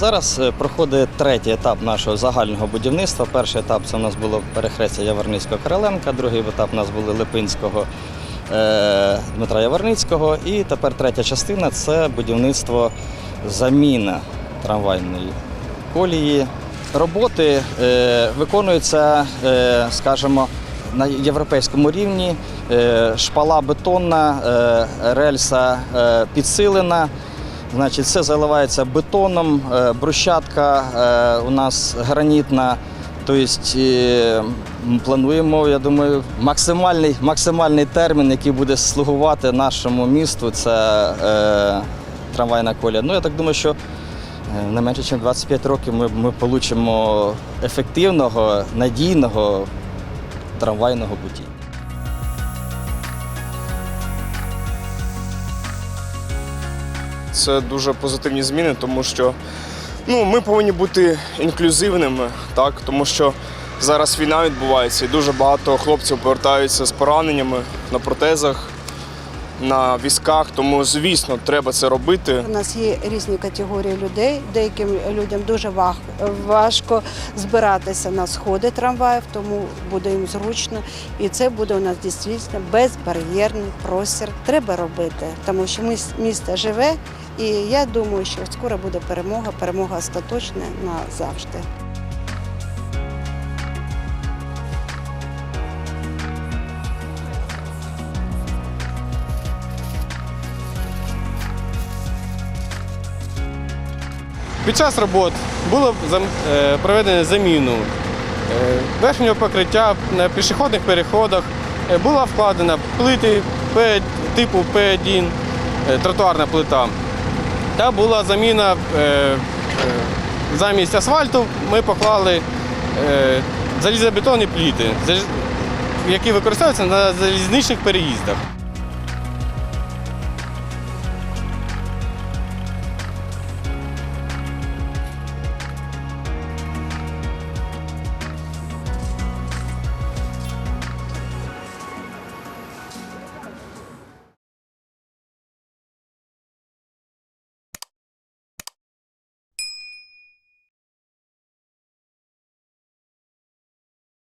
Зараз е, проходить третій етап нашого загального будівництва. Перший етап це у нас було перехрестя Яворницького Короленка, другий етап у нас були Липинського е, Дмитра Яворницького. І тепер третя частина це будівництво заміна трамвайної колії. Роботи е, виконуються, скажімо, на європейському рівні. Шпала бетонна, рельса підсилена. Значить, все заливається бетоном, е, брусчатка е, у нас гранітна. Тобто е, плануємо, я думаю, максимальний, максимальний термін, який буде слугувати нашому місту, це е, трамвайна колія. Ну, я так думаю, що не менше, ніж 25 років ми, ми получимо ефективного, надійного трамвайного путі. Це дуже позитивні зміни, тому що ну, ми повинні бути інклюзивними, так? тому що зараз війна відбувається і дуже багато хлопців повертаються з пораненнями на протезах, на візках. Тому, звісно, треба це робити. У нас є різні категорії людей. Деяким людям дуже важко збиратися на сходи трамваїв, тому буде їм зручно. І це буде у нас дійсно безбар'єрний простір. Треба робити, тому що місто живе, і я думаю, що скоро буде перемога, перемога остаточна назавжди. Під час робот було е, проведено заміну е, верхнього покриття на пішохідних переходах. Е, Була вкладена плити типу П1, е, тротуарна плита. Та була заміна замість асфальту ми поклали залізобетонні пліти, які використовуються на залізничних переїздах.